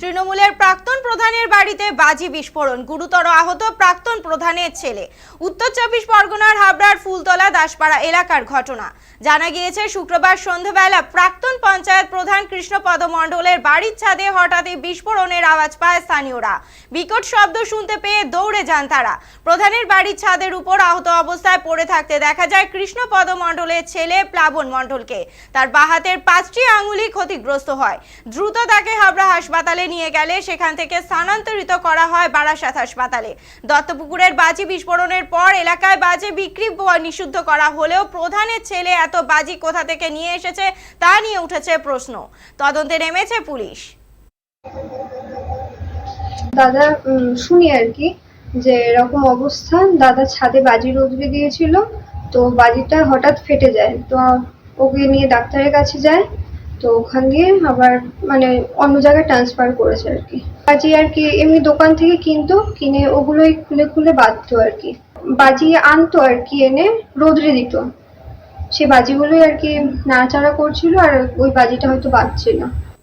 তৃণমূলের প্রাক্তন প্রধানের বাড়িতে বাজি বিস্ফোরণ। গুরুতর আহত প্রাক্তন প্রধানের ছেলে। উত্তর চব্বিশ পরগনার হাবড়ার ফুলতলা দাসপাড়া এলাকার ঘটনা। জানা গিয়েছে, শুক্রবার সন্ধ্যাবেলা প্রাক্তন পঞ্চায়েত প্রধান কৃষ্ণপদ মণ্ডলের বাড়ির ছাদে হঠাৎই বিস্ফোরণের আওয়াজ পায় স্থানীয়রা। বিকট শব্দ শুনতে পেয়ে দৌড়ে যান তারা। প্রধানের বাড়ির ছাদের উপর আহত অবস্থায় পড়ে থাকতে দেখা যায়, কৃষ্ণপদ মণ্ডলের ছেলে প্লাবন মণ্ডলকে। তার বাহাতের পাঁচটি আঙুলি ক্ষতিগ্রস্ত হয়। দ্রুত তাকে হাবড়া হাসপাতালে নিয়ে গেলে সেখান থেকে স্থানান্তরিত করা হয় বারাসাত হাসপাতালে। দত্তপুকুরের বাজি বিস্ফোরণের পর এলাকায় বাজে বিক্রি নিষিদ্ধ করা হলেও প্রধানের ছেলে এত বাজি কোথা থেকে নিয়ে এসেছে তা নিয়ে উঠেছে প্রশ্ন। তদন্তে নেমেছে পুলিশ। দাদা শুনি আর কি যে এরকম অবস্থা, দাদা ছাদে বাজি রোদরে দিয়েছিল, তো বাজিটা হঠাৎ ফেটে যায়। তো ওকে নিয়ে ডাক্তারের কাছে যায় তো ওখান দিয়ে আবার মানে অন্য জায়গায় ট্রান্সফার করেছে আর কি। বাজি আর কি, এমনি দোকান থেকে কিনতো, কিনে ওগুলোই খুলে খুলে বাঁধতো আর কি। বাজি আনতো আর কি, এনে রোদরে দিত। সে বাজিগুলোই আর কি নাড়াচাড়া করছিল আর ওই বাজিটা হয়তো বাজছিল